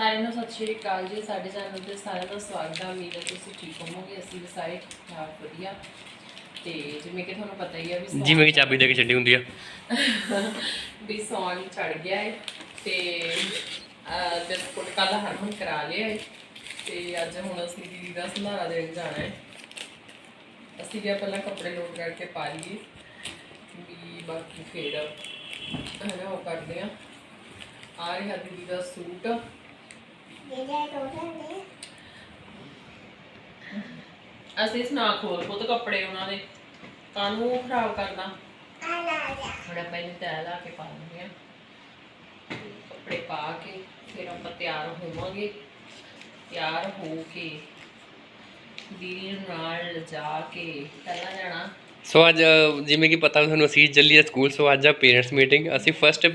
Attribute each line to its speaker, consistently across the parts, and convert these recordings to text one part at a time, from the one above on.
Speaker 1: ਸਾਰਿਆਂ ਨੂੰ ਸਤਿ ਸ਼੍ਰੀ ਅਕਾਲ ਜੀ ਸਾਡੇ ਚੈਨਲ ਤੇ ਸਾਰਿਆਂ ਦਾ ਸਵਾਗਤ ਹੈ ਉਮੀਦ ਹੈ ਤੁਸੀਂ ਠੀਕ ਹੋਵੋਗੇ ਅਸੀਂ ਵੀ ਸਾਰੇ ਠੀਕ ਠਾਕ ਵਧੀਆ। ਤੇ ਜਿਵੇਂ ਕਿ ਤੁਹਾਨੂੰ ਪਤਾ ਹੀ ਹੈ ਵੀ
Speaker 2: ਜਿਵੇਂ ਕਿ ਚਾਬੀ ਦੇ ਕੇ ਛੱਡੀ ਹੁੰਦੀ ਆ।
Speaker 1: ਵੀ ਸੌਣ ਚੜ ਗਿਆ ਹੈ ਤੇ ਬਿਸਕੁਟ ਕੱਲ ਹਰਮਨ ਕਰਾ ਲਿਆ ਹੈ ਤੇ ਅੱਜ ਹੁਣ ਅਸੀਂ ਦੀਦੀ ਦਾ ਸੰਧਾਰਾ ਦੇਣ ਜਾਣਾ ਹੈ ਅਸੀਂ ਕਿਹਾ ਪਹਿਲਾਂ ਕੱਪੜੇ ਲੋਡ ਕਰਕੇ ਪਾ ਲਈਏ। ਵੀ ਬਾਕੀ ਫੇਰ ਹੈਨਾ ਉਹ ਕਰਦੇ ਆ। ਆ ਰਿਹਾ ਦੀਦੀ ਦਾ ਸੂਟ। ਅਸੀਂ ਸੁਣਾ ਖੋਲ ਪੁੱਤ ਕੱਪੜੇ ਉਹਨਾਂ ਦੇ। ਕਾਨੂੰ ਖਰਾਬ ਕਰਨਾ। ਥੋੜਾ ਪਹਿਲੇ ਤੈ ਲਾ ਕੇ ਪਾ ਦਿੰਦੇ ਆ ਕੱਪੜੇ ਪਾ ਕੇ ਫਿਰ ਆਪਾਂ ਤਿਆਰ ਹੋਵਾਂਗੇ। ਤਿਆਰ ਹੋ ਕੇ ਦੀਦੀ ਨੂੰ ਨਾਲ ਜਾ ਕੇ ਪਹਿਲਾਂ ਜਾਣਾ।
Speaker 2: ਸੋ ਅੱਜ ਜਿਵੇਂ ਕਿ ਪਤਾ ਤੁਹਾਨੂੰ ਅਸੀਂ ਚੱਲੀ ਸਕੂਲ ਸੋ ਅੱਜ ਆ ਪੇਰੈਂਟਸ ਮੀਟਿੰਗ ਅਸੀਂ ਫਸਟ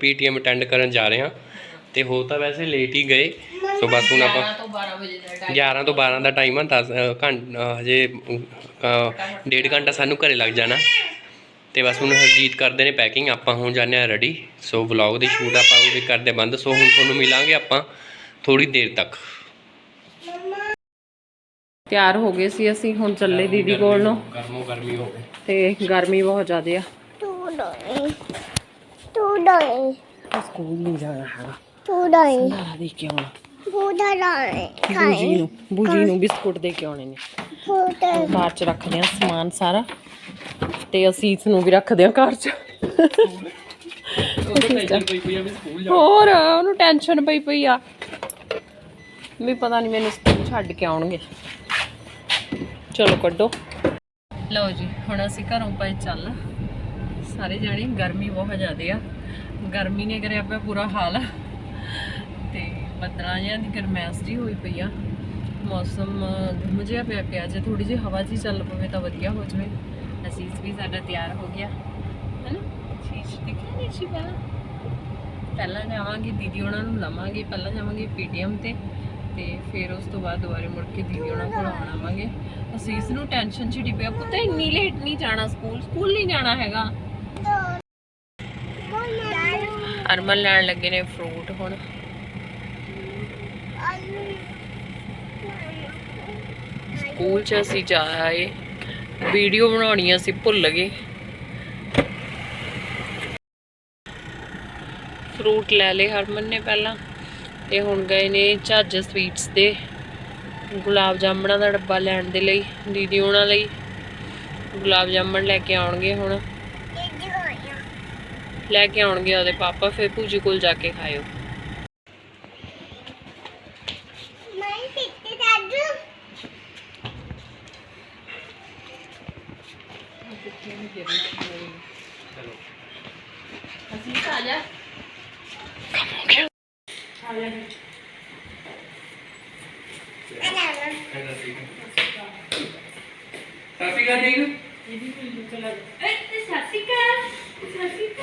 Speaker 2: ਪੀਟੀਐਮ ਅਟੈਂਡ ਕਰਨ ਜਾ ਰਹੇ ਹਾਂ। ਤੇ ਹੋ ਤਾਂ ਵੈਸੇ ਲੇਟ ਹੀ ਗਏ। ਸੋ ਬਸ ਹੁਣ ਆਪਾਂ
Speaker 1: 11 ਤੋਂ 12 ਵਜੇ ਦਾ ਟਾਈਮ
Speaker 2: 11 ਤੋਂ 12 ਦਾ ਟਾਈਮ ਆ 10 ਘੰਟਾ ਹਜੇ ਡੇਢ ਘੰਟਾ ਸਾਨੂੰ ਘਰੇ ਲੱਗ ਜਾਣਾ। ਤੇ ਬਸ ਹੁਣ ਹਰਜੀਤ ਕਰਦੇ ਨੇ ਪੈਕਿੰਗ ਆਪਾਂ ਹੁਣ ਜਾਂਦੇ ਆ ਰੈਡੀ ਸੋ ਵਲੌਗ ਦੀ ਸ਼ੂਟ ਆਪਾਂ ਉਹਦੇ ਕਰਦੇ ਬੰਦ। ਸੋ ਹੁਣ ਤੁਹਾਨੂੰ ਮਿਲਾਂਗੇ ਆਪਾਂ ਥੋੜੀ ਦੇਰ ਤੱਕ।
Speaker 1: ਤਿਆਰ ਹੋ ਗਏ ਸੀ ਅਸੀਂ ਹੁਣ ਚੱਲੇ ਦੀਦੀ ਕੋਲ ਨੂੰ।
Speaker 2: ਗਰਮੋ ਗਰਮੀ ਹੋ ਗਈ।
Speaker 1: ਤੇ ਗਰਮੀ ਬਹੁਤ ਜ਼ਿਆਦਾ ਆ।
Speaker 3: ਤੂੰ ਡੋਏ। ਤੂੰ ਡੋਏ।
Speaker 1: ਸਕੂਲ ਨਹੀਂ ਜਾਣਾ ਹੈਗਾ।
Speaker 3: ਤੂੰ ਡੋਏ।
Speaker 1: ਸੰਧਾਰਾ ਦੇ ਕੇ
Speaker 3: ਬੂਦਾ ਡੋਏ
Speaker 1: ਬੂਜੀ ਨੂੰ ਬੂਜੀ ਨੂੰ ਬਿਸਕੁਟ ਦੇ ਕੇ ਆਉਣੇ ਨੇ।
Speaker 3: ਬੂਦਾ
Speaker 1: ਕਾਰ 'ਚ ਰੱਖਦੇ ਆ ਸਮਾਨ ਸਾਰਾ। ਤੇ ਅਸੀਂ ਇਸ ਨੂੰ ਵੀ ਰੱਖਦੇ ਆ ਕਾਰ 'ਚ ਹੋਰ ਉਹਨੂੰ ਟੈਨਸ਼ਨ ਪਈ ਪਈ ਆ। ਵੀ ਪਤਾ ਨਹੀਂ ਮੈਨੂੰ ਸਕੂਲ ਛੱਡ ਕੇ ਆਉਣਗੇ। ਚਲੋ ਕੱਢੋ। ਲਓ ਜੀ ਹੁਣ ਅਸੀਂ ਘਰੋਂ ਪਏ ਚੱਲ। ਸਾਰੇ ਜਾਣੇ ਗਰਮੀ ਬਹੁਤ ਜ਼ਿਆਦੇ ਆ। ਗਰਮੀ ਨੇ ਕਰਿਆ ਪਿਆ ਬੁਰਾ ਹਾਲ। ਬੱਦਲਾਂ ਜਿਹਾ ਦੀ ਗਰਮੈਸ਼ ਜੀ ਹੋਈ ਪਈ ਆ। ਮੌਸਮ ਗੁੰਮ ਜਿਹਾ ਪਿਆ ਪਿਆ। ਜੇ ਥੋੜੀ ਜਿਹੀ ਹਵਾ ਜੀ ਚੱਲ ਪਵੇ ਤਾਂ ਵਧੀਆ ਹੋ ਜਾਵੇ। ਅਸੀਸ ਵੀ ਸਾਡਾ ਤਿਆਰ ਹੋ ਗਿਆ। ਹੈਨਾ? ਸ਼ੀਸ਼ ਦਿਖਿਆ ਨਹੀਂ ਸੀ ਪਹਿਲਾਂ? ਪਹਿਲਾਂ ਜਾਵਾਂਗੇ, ਦੀਦੀ ਉਹਨਾਂ ਨੂੰ ਲਵਾਂਗੇ। ਪਹਿਲਾਂ ਜਾਵਾਂਗੇ ਪੀਟੀਐਮ ਤੇ। ਤੇ ਫਿਰ ਉਸ ਤੋਂ ਬਾਅਦ ਦੁਬਾਰੇ ਮੁੜ ਕੇ ਦੀਦੀ ਉਹਨਾਂ ਕੋਲ ਆਵਾਂਗੇ। ਅਸੀਸ ਨੂੰ ਟੈਨਸ਼ਨ ਛਿੜੀ ਪਿਆ ਪੁੱਤ, ਇੰਨੀ ਲੇਟ ਨਹੀਂ ਜਾਣਾ ਸਕੂਲ। ਸਕੂਲ ਨਹੀਂ ਜਾਣਾ ਹੈਗਾ। ਅਰਮਨ ਲੈਣ ਲੱਗੇ ਨੇ ਫਰੂਟ ਹੁਣ। ਸਕੂਲ 'ਚ ਅਸੀਂ ਜਾ ਆਏ। ਵੀਡੀਓ ਬਣਾਉਣੀ ਅਸੀਂ ਭੁੱਲ ਗਏ। ਫਰੂਟ ਲੈ ਲਏ ਹਰਮਨ ਨੇ ਪਹਿਲਾਂ। ਤੇ ਹੁਣ ਗਏ ਨੇ ਝੱਜ ਸਵੀਟਸ ਦੇ। ਗੁਲਾਬ ਜਾਮਣਾ ਦਾ ਡੱਬਾ ਲੈਣ ਦੇ ਲਈ ਦੀਦੀ ਉਹਨਾਂ ਲਈ। ਗੁਲਾਬ ਜਾਮਣ ਲੈ ਕੇ ਆਉਣਗੇ ਹੁਣ। ਲੈ ਕੇ ਆਉਣਗੇ ਉਹਦੇ ਪਾਪਾ ਫਿਰ ਪੂਜੀ ਕੋਲ ਜਾ ਕੇ ਖਾਇਓ
Speaker 3: ਮੈਂ ਸਿੱਤੇ ਦਾਦੂ
Speaker 1: ਅਸੀਂ ਆ ਜਾ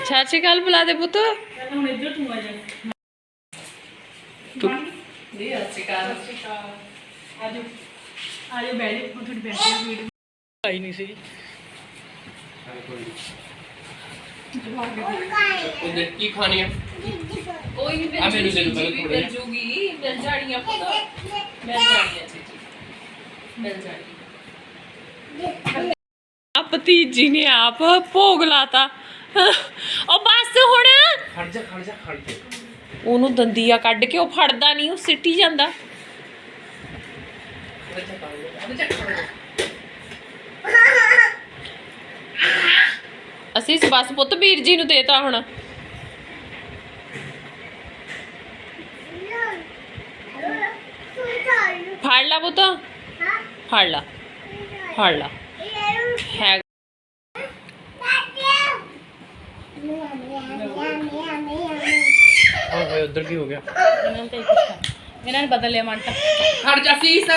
Speaker 1: ਸਤਿ ਸ਼੍ਰੀ ਅਕਾਲ ਬੁਲਾ ਦੇ ਪੁੱਤ। ਤੂੰ ਜੀ। ਸਤਿ ਸ਼੍ਰੀ ਅਕਾਲ।
Speaker 2: ਆਈ ਨਹੀਂ ਸੀ ਉਹਨੇ ਕੀ ਖਾਣੀ ਆ?
Speaker 1: ਕੋਈ ਨਹੀਂ
Speaker 2: ਆ ਮੈਨੂੰ ਦੇ ਦਿਓ ਪਹਿਲਾਂ ਥੋੜ੍ਹਾ
Speaker 1: ਮਿਲ
Speaker 2: ਜਿਹਾ।
Speaker 1: ਜੂਗੀ। ਮਿਲ ਜਾਣੀਆਂ ਪੁੱਤ। ਮਿਲ ਜਾਣੀਆਂ ਜੀ। ਮਿਲ ਜਾਣੀਆਂ ਆ। ਭਤੀਜੀ ਨੇ ਆਪ ਭੋਗ ਲਾਤਾ। ਉਹ ਬਸ ਹੁਣ?
Speaker 2: ਖੜ ਜਾ ਖੜ ਜਾ ਖੜ ਜਾ।
Speaker 1: ਉਹਨੂੰ ਦੰਦੀਆ ਕੱਢ ਕੇ ਉਹ ਫੜਦਾ ਨਹੀਂ ਉਹ ਸਿੱਟੀ ਜਾਂਦਾ। ਅਸੀਂ ਇਸ ਬਸ ਪੁੱਤ ਵੀਰ ਜੀ ਨੂੰ ਦੇਤਾ ਹੁਣ। ਫੜ ਲਾ ਪੁੱਤ। ਫੜ ਲਾ। ਫੜ ਲਾ। ਹੈ
Speaker 2: ਓਏ ਉਧਰ ਕੀ ਹੋ ਗਿਆ?
Speaker 1: ਇਹਨਾਂ ਨੇ ਬਦਲ ਲਿਆ ਮੰਟਾ
Speaker 2: ਖੜ ਜਾ ਸੀਸ।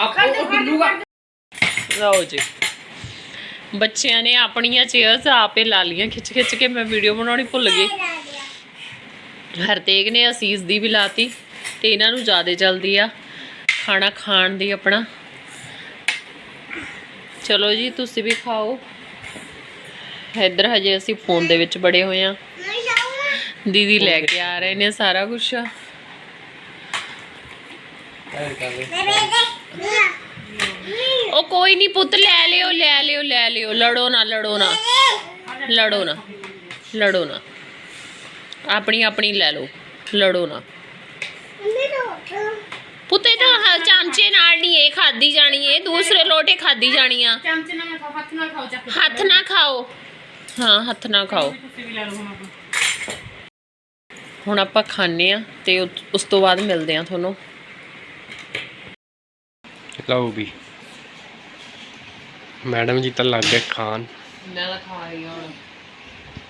Speaker 2: ਆਪੋ ਉਹ ਡੁੱਲੂਗਾ
Speaker 1: ਲਓ ਜੀ। ਬੱਚਿਆਂ ਨੇ ਆਪਣੀਆਂ ਚੇਅਰਸ ਆਪੇ ਲਾ ਲੀਆਂ ਖਿੱਚ ਖਿੱਚ ਕੇ ਮੈਂ ਵੀਡੀਓ ਬਣਾਉਣੀ ਭੁੱਲ ਗਈ। ਹਰਤੇਗ ਨੇ ਅਸੀਸ ਦੀ ਵੀ ਲਾਤੀ ਤੇ ਇਹਨਾਂ ਨੂੰ ਜ਼ਿਆਦਾ ਜਲਦੀ ਆ ਖਾਣਾ ਖਾਣ ਦੀ ਆਪਣਾ। ਚਲੋ ਜੀ ਤੁਸੀਂ ਵੀ ਖਾਓ। ਇੱਧਰ ਹਜੇ ਅਸੀਂ ਫੋਨ ਦੇ ਵਿੱਚ ਬੜੇ ਹੋਏ ਆ ਦੀਦੀ ਲੈ ਕੇ ਆ ਰਹੇ ਨੇ ਸਾਰਾ ਕੁਝ ਉਹ ਕੋਈ ਨਹੀਂ ਪੁੱਤ ਲੈ ਲਿਓ ਲੈ ਲਿਓ ਲੈ ਲਿਓ। ਲੜੋ ਨਾ ਲੜੋ ਨਾ। ਲੜੋ ਨਾ ਲੜੋ ਨਾ। ਆਪਣੀ ਆਪਣੀ ਲੈ ਲਓ। ਲੜੋ ਨਾ। ਪੁੱਤ ਤਾਂ ਚਮਚੇ ਨਾਲ ਨਹੀਂ ਇਹ ਖਾਦੀ ਜਾਣੀ ਇਹ ਦੂਸਰੇ ਲੋਟੇ ਖਾਦੀ ਜਾਣੀ ਆ।
Speaker 4: ਚਮਚ ਨਾਲ ਹੱਥ ਨਾਲ ਖਾਓ।
Speaker 1: ਹੱਥ ਨਾ ਖਾਓ। ਹਾਂ ਹੱਥ ਨਾ ਖਾਓ।
Speaker 4: ਤੁਸੀਂ ਵੀ ਲੈ ਲਓ ਹੁਣ
Speaker 1: ਆਪਾਂ। ਖਾਣੇ ਆ ਤੇ ਉਸ- ਤੋਂ ਬਾਅਦ ਮਿਲਦੇ ਆ ਤੁਹਾਨੂੰ।
Speaker 2: ਲਓ ਵੀ। ਮੈਡਮ ਜੀ ਤਾਂ ਲੱਗ ਗਏ ਖਾਣ।
Speaker 1: ਮੈਂ ਤਾਂ ਖਾ ਰਹੀ ਹਾਂ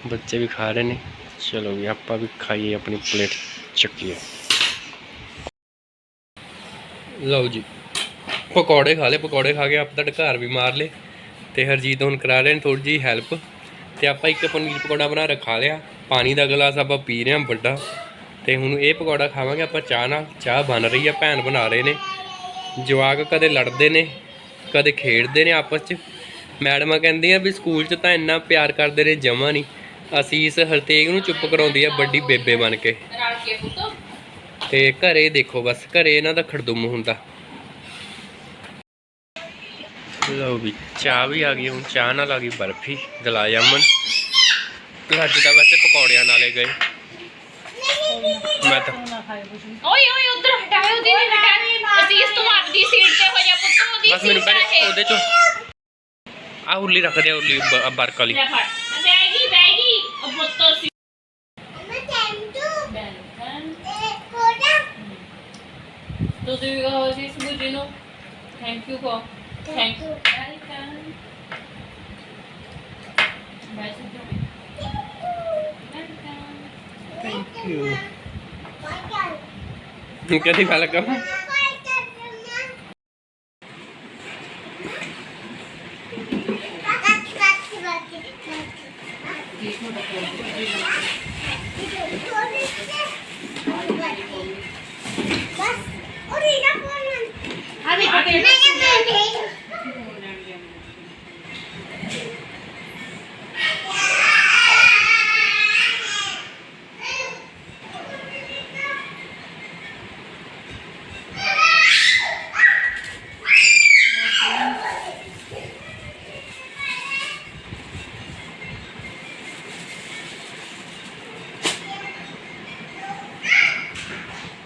Speaker 2: ਬੱਚੇ ਵੀ ਖਾ ਰਹੇ ਨੇ। ਚਲੋ ਵੀ ਆਪਾਂ ਵੀ ਖਾਈਏ ਆਪਣੀ ਪਲੇਟ ਚੱਕੀਏ। ਲਓ ਜੀ। ਪਕੌੜੇ ਖਾ ਲਏ ਪਕੌੜੇ ਖਾ ਕੇ ਆਪ ਤਾਂ ਘਰ ਵੀ ਮਾਰ ਲਏ। ਤੇ ਹਰਜੀਤ ਹੁਣ ਕਰਾ ਰਹੇ ਨੇ ਥੋੜੀ ਜੀ ਹੈਲਪ ਤੇ ਆਪਾਂ ਇੱਕ ਪਨੀਰ ਪਕੌੜਾ ਬਣਾ ਰੱਖਾ ਲਿਆ। ਪਾਣੀ ਦਾ ਗਲਾਸ ਆਪਾਂ ਪੀ ਰਹੇ ਹਾਂ ਵੱਡਾ। ਤੇ ਹੁਣ ਇਹ ਪਕੌੜਾ ਖਾਵਾਂਗੇ ਆਪਾਂ ਚਾਹ ਨਾਲ। ਚਾਹ ਬਣ ਰਹੀ ਆ ਭੈਣ ਬਣਾ ਰਹੇ ਨੇ। ਜਵਾਕ ਕਦੇ ਲੜਦੇ ਨੇ ਕਦੇ ਖੇਡਦੇ ਨੇ ਆਪਸ 'ਚ। ਮੈਡਮਾਂ ਕਹਿੰਦੀਆਂ ਵੀ ਸਕੂਲ 'ਚ ਤਾਂ ਇੰਨਾ ਪਿਆਰ ਕਰਦੇ ਨੇ ਜਮਾ ਨਹੀਂ। ਅਸੀਂ ਇਸ ਹਰਤੇਗ ਨੂੰ ਚੁੱਪ ਕਰਾਉਂਦੀ ਆ ਵੱਡੀ ਬੇਬੇ ਬਣ ਕੇ। ਤੇ ਘਰੇ ਦੇਖੋ ਬਸ ਘਰੇ ਇਹਨਾਂ ਦਾ ਖੜਦੁੰਮ ਹੁੰਦਾ। ਲਓ ਵੀ। ਚਾਹ ਵੀ ਆ ਗਈ ਹੁਣ ਚਾਹ ਨਾਲ ਆ ਗਈ ਬਰਫੀ ਗਲਾ ਜਾਮਨ ਤੇ ਅੱਜ ਤਾਂ ਵੈਸੇ ਪਕੌੜਿਆਂ ਨਾਲੇ ਗਏ। ਮੈਂ ਤਾਂ
Speaker 1: ਓਏ ਓਏ ਉਧਰ ਹਟਾਓ ਦੀਦੀ ਹਟਾ ਅਸੀਂ ਇਸ ਤੋਂ ਆਪਦੀ ਸੀਟ ਤੇ ਹੋ ਜਾ ਪੁੱਤ ਉਹਦੀ
Speaker 2: ਬਸ ਮੈਨੂੰ ਪਹਿਲੇ। ਉਹਦੇ ਚੋਂ ਆ ਉਰਲੀ ਰੱਖ ਦੇ ਉਰਲੀ ਬਰਕ ਵਾਲੀ।
Speaker 1: ਬੈਗੀ ਬੈਗੀ ਪੁੱਤ ਸੀ
Speaker 3: ਮੈਂ ਟੈਂਟੂ ਤੇ ਕੋਡਾ
Speaker 1: ਤੁਸੀਂ ਵੀ ਕਹੋ ਜੀ ਸੁਜੀ ਨੂੰ। ਥੈਂਕ ਯੂ ਕੋ ਥੈਂਕ ਯੂ ਵੈਲਕਮ ਬਾਈ ਸੁਜੀ
Speaker 2: ਥੈਂਕ ਯੂ
Speaker 3: ਬਾਈ
Speaker 2: ਕਦੀ ਵੈਲਕਮ
Speaker 3: ਕਰ ਬਸ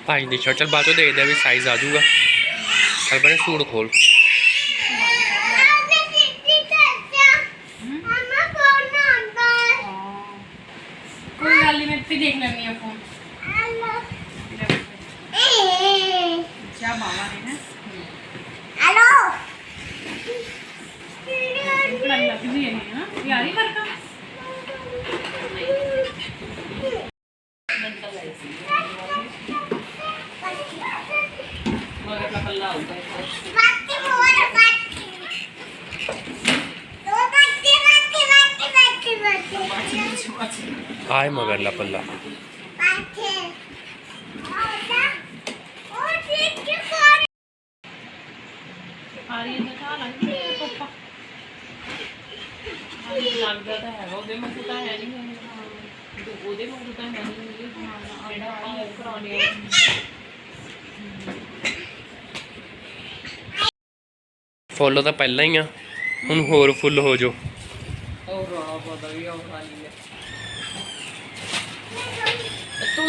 Speaker 2: ਭਾਈ ਦੀ ਸ਼ਰਟ ਚਲ ਬਾਅਦ ਚੋਂ ਦੇਖਦੇ ਆ ਵੀ ਸਾਈਜ਼ ਆ ਜਾਊਗਾ। ਚੱਲ ਪਹਿਲੇ ਸੂਟ ਖੋਲ।
Speaker 4: ਕੋਈ ਗੱਲ ਨਹੀਂ ਮੈਂ ਤੇ ਦੇਖ ਲੈਣੀ ਆ ਫੋਨ ਚਾਹ ਬਾਵਾ ਨੇ ਨਾ
Speaker 3: ਹਲੋ
Speaker 4: ਬੜਾ ਲੱਗਦੀ ਹੈ ਨਾ? ਯਾਰੀ ਵਰਕਾ
Speaker 1: ਮਗਰ ਲਾ ਪੱਲਾ ਆਊਗਾ
Speaker 3: ਬਾਕੀ ਹੋਰ ਬਾਕੀ ਦੋ ਬਾਕੀ ਬਾਕੀ ਬਾਕੀ ਬਾਕੀ ਬਾਕੀ
Speaker 2: ਆਏ ਮਗਰਲਾ ਪੱਲਾ।
Speaker 1: ਲੱਗਦੀ ਤਾਂ ਹੈ ਉਹਦੇ ਮੂੰਹ ਤਾਂ ਹੈ ਨਹੀਂ ਉਹਦੇ ਮੂੰਹ ਤਾਂ ਹੈ ਨਹੀਂ ਜਿਹੜਾ ਆਪਾਂ ਉਹ ਕਰਾਉਣੇ ਆ।
Speaker 2: ਫੁੱਲ ਤਾਂ ਪਹਿਲਾਂ ਹੀ ਆ। ਹੁਣ ਹੋਰ ਫੁੱਲ ਹੋ ਜਾਓ।
Speaker 1: ਉਹ ਰੋਣਾ ਪਤਾ ਵੀ ਉਹ ਖਾਲੀ ਹੈ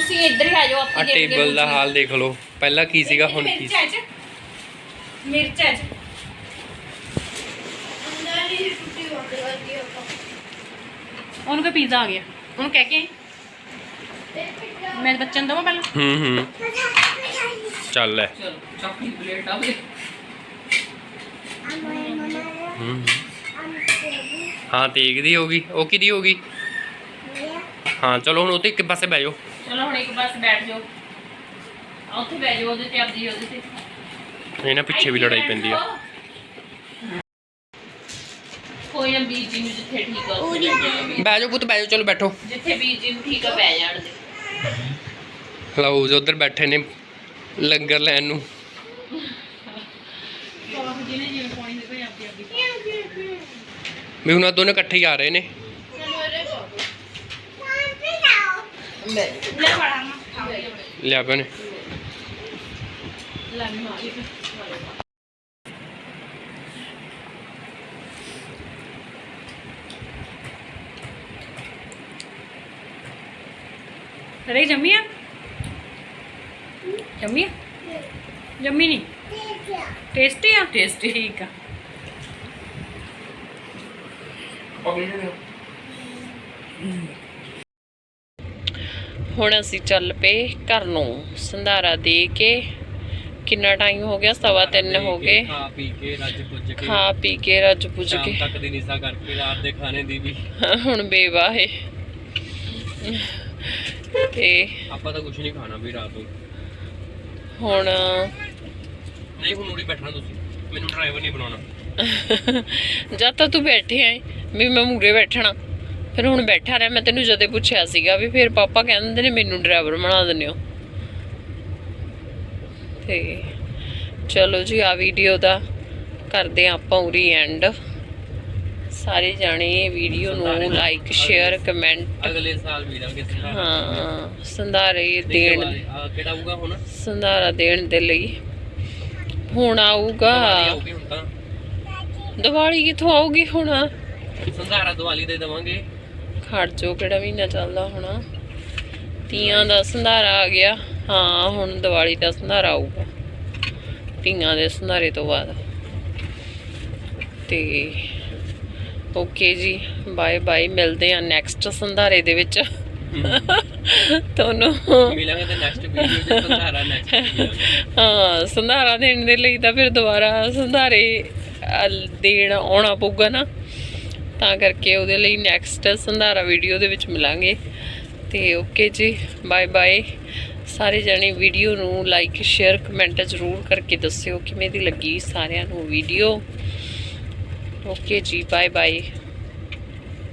Speaker 1: ਤੁਸੀਂ ਇੱਧਰ ਹੀ ਆ ਜਾਓ
Speaker 2: ਆ
Speaker 1: ਆਪਣੀ ਜਿਹੜੀ
Speaker 2: ਟੇਬਲ ਦਾ ਹਾਲ ਦੇਖ ਲਓ। ਪਹਿਲਾਂ ਕੀ ਸੀਗਾ ਹੁਣ ਕੀ
Speaker 4: ਮਿਰਚ ਹੈ ਚ। ਮਿਰਚ ਹੈ ਚ।
Speaker 3: ਅੰਦਰ ਹੀ ਟੁੱਟੀ ਹੋ ਗਈ
Speaker 4: ਉਹਨੂੰ ਕੋ ਪੀਜ਼ਾ ਆ ਗਿਆ। ਉਹਨੂੰ ਕਹਿ ਕੇ। ਮੈਂ ਬੱਚਨ ਨੂੰ ਦਵਾਂ ਪਹਿਲਾਂ?
Speaker 2: ਹੂੰ ਹੂੰ। ਚੱਲ ਲੈ।
Speaker 1: ਚਲੋ ਪਲੇਟ
Speaker 2: ਹੂੰ ਹਾਂ। ਤੇਗ ਦੀ ਹੋ ਗਈ। ਉਹ ਕਿਹਦੀ ਹੋ ਗਈ? ਹਾਂ ਚਲੋ ਹੁਣ ਉੱਤੇ ਇੱਕ ਪਾਸੇ ਬਹਿ ਜਾਓ।
Speaker 1: ਚਲੋ ਹੁਣ ਇੱਕ ਪਾਸੇ ਬੈਠ ਜਾਓ। ਆ ਉੱਥੇ ਬਹਿ ਜਾਓ ਉਹਦੇ ਤੇ ਆਪਦੀ ਉਹਦੇ ਤੇ।
Speaker 2: ਇਹਨਾਂ ਪਿੱਛੇ ਵੀ ਲੜਾਈ ਪੈਂਦੀ ਆ।
Speaker 1: ਕੋਈ ਨਾ ਬੀਜ ਜੀ ਨੂੰ ਜਿੱਥੇ ਠੀਕ ਆ ਉੱਥੇ ਬਹਿ ਜਾਓ।
Speaker 2: ਬਹਿ ਜਾਓ ਪੁੱਤ ਬਹਿ ਜਾਓ ਚਲੋ ਬੈਠੋ।
Speaker 1: ਜਿੱਥੇ ਬੀਜ ਜੀ ਨੂੰ ਠੀਕ ਆ ਬਹਿ ਜਾਣ ਦੇ।
Speaker 2: ਲਓ ਜੀ ਉਧਰ ਬੈਠੇ ਨੇ ਲੰਗਰ ਲੈਣ ਨੂੰ।
Speaker 4: ਜਿਹਨੇ ਜਿਵੇਂ ਪਾਣੀ ਦੇ ਕੋਈ ਆਪਦੀ ਆਪਦੀ
Speaker 2: ਵੀ ਆਹ ਦੋਨੇ ਇਕੱਠੇ ਹੀ ਆ ਰਹੇ ਨੇ।
Speaker 1: ਲੈ
Speaker 4: ਲੈ ਬੜਾ ਨਾ
Speaker 2: ਲਿਆ ਭੈਣੇ।
Speaker 1: ਲੈ ਮਾਂ
Speaker 4: ਅਰੇ ਜੰਮੀ ਆ ਜੰਮੀ ਆ? ਜੰਮੀ ਨਹੀਂ ਟੇਸਟੀ ਆ। ਟੇਸਟੀ ਠੀਕ ਆ
Speaker 1: ਹੁਣ ਅਸੀਂ ਚੱਲ ਪਏ ਘਰ ਨੂੰ। ਸੰਧਾਰਾ ਦੇ ਕੇ ਕਿੰਨਾ ਟਾਈਮ ਹੋ ਗਿਆ? ਸਵਾ ਤਿੰਨ ਹੋ ਗਏ।
Speaker 2: ਖਾ ਪੀ ਕੇ ਰੱਜ ਪੁੱਜ ਕੇ।
Speaker 1: ਖਾ ਪੀ ਕੇ ਰੱਜ ਪੁੱਜ
Speaker 2: ਸ਼ਾਮ
Speaker 1: ਕੇ।
Speaker 2: ਤੱਕ ਦੀ ਨਿਸਾ ਕਰਕੇ ਰਾਤ ਦੇ ਖਾਣੇ ਦੀ ਵੀ।
Speaker 1: ਹੁਣ ਬੇਵਾਹੇ। ਤੇ
Speaker 2: ਆਪਾਂ ਤਾਂ ਕੁਝ ਨਹੀਂ ਖਾਣਾ ਵੀ ਰਾਤ ਨੂੰ।
Speaker 1: ਹੁਣ
Speaker 2: ਨਹੀਂ ਹੁਣ ਉਰੀ ਬੈਠਣਾ ਤੁਸੀਂ। ਮੈਨੂੰ ਡਰਾਈਵਰ ਨਹੀਂ ਬਣਾਉਣਾ।
Speaker 1: ਜਦ ਤੱਕ ਤੂੰ ਬੈਠੇ ਆਂ ਵੀ ਮੈਂ ਮੂਰੇ ਬੈਠਣਾ। ਫਿਰ ਹੁਣ ਬੈਠਾ ਰਿਹਾ ਮੈਂ ਤੈਨੂੰ ਜਦੇ ਪੁੱਛਿਆ ਸੀਗਾ ਵੀ ਫਿਰ ਪਾਪਾ ਕਹਿੰਦੇ ਨੇ ਮੈਨੂੰ ਡਰਾਈਵਰ ਬਣਾ ਦਿੰਦੇ ਹੋ। ਤੇ ਚਲੋ ਜੀ ਆ ਵੀਡੀਓ ਦਾ ਕਰਦੇ ਆਪਾਂ ਉਰੀ ਐਂਡ ਸਾਰੇ ਜਾਣੇ ਵੀਡੀਓ ਨੂੰ ਲਾਈਕ ਸ਼ੇਅਰ ਕਮੈਂਟ
Speaker 2: ਅਗਲੇ ਸਾਲ ਮਿਲਾਂਗੇ
Speaker 1: ਹਾਂ ਸੰਧਾਰੇ ਦੇਣ
Speaker 2: ਬਾਅਦ, ਆਹ ਕਿਹੜਾ ਆਊਗਾ ਹੁਣ?
Speaker 1: ਸੰਧਾਰਾ ਦੇਣ ਦੇ ਲਈ। ਹੁਣ ਆਊਗਾ
Speaker 2: ਦੀਵਾਲੀ
Speaker 1: ਕਿੱਥੋਂ ਆਊਗੀ ਹੁਣ?
Speaker 2: ਸੰਧਾਰਾ ਦੀਵਾਲੀ ਦੇ ਦੇਵਾਂਗੇ।
Speaker 1: ਖੜ ਜੋ ਕਿਹੜਾ ਮਹੀਨਾ ਚੱਲਦਾ ਹੁਣ। ਤੀਆਂ ਦਾ ਸੰਧਾਰਾ ਆ ਗਿਆ। ਹਾਂ ਹੁਣ ਦੀਵਾਲੀ ਦਾ ਸੰਧਾਰਾ ਆਊਗਾ। ਤੀਆਂ ਦੇ ਸੰਧਾਰੇ ਤੋਂ ਬਾਅਦ। ਤੇ ਓਕੇ ਜੀ ਬਾਏ ਬਾਏ ਮਿਲਦੇ ਆ ਨੈਕਸਟ ਸੰਧਾਰੇ ਦੇ ਵਿੱਚ। ਤੁਹਾਨੂੰ
Speaker 2: ਮਿਲਾਂਗੇ ਤੇ ਨੈਕਸਟ ਵੀਡੀਓ ਚ ਸੰਧਾਰਾ ਨੈਕਸਟ
Speaker 1: ਹਾਂ ਸੰਧਾਰਾ ਦੇਣ ਦੇ ਲਈ ਤਾਂ ਫਿਰ ਦੁਬਾਰਾ ਸੰਧਾਰੇ ਦੇਣ ਆਉਣਾ ਪਊਗਾ ਨਾ। ਤਾਂ ਕਰਕੇ ਉਹਦੇ ਲਈ ਨੈਕਸਟ ਸੰਧਾਰਾ ਵੀਡੀਓ ਦੇ ਵਿੱਚ ਮਿਲਾਂਗੇ। ਤੇ ਓਕੇ ਜੀ ਬਾਏ ਬਾਏ ਸਾਰੇ ਜਣੇ ਵੀਡੀਓ ਨੂੰ ਲਾਈਕ ਸ਼ੇਅਰ ਕਮੈਂਟ ਜ਼ਰੂਰ ਕਰਕੇ ਦੱਸਿਓ ਕਿਵੇਂ ਦੀ ਲੱਗੀ ਸਾਰਿਆਂ ਨੂੰ ਵੀਡੀਓ ਓਕੇ ਜੀ ਬਾਏ ਬਾਏ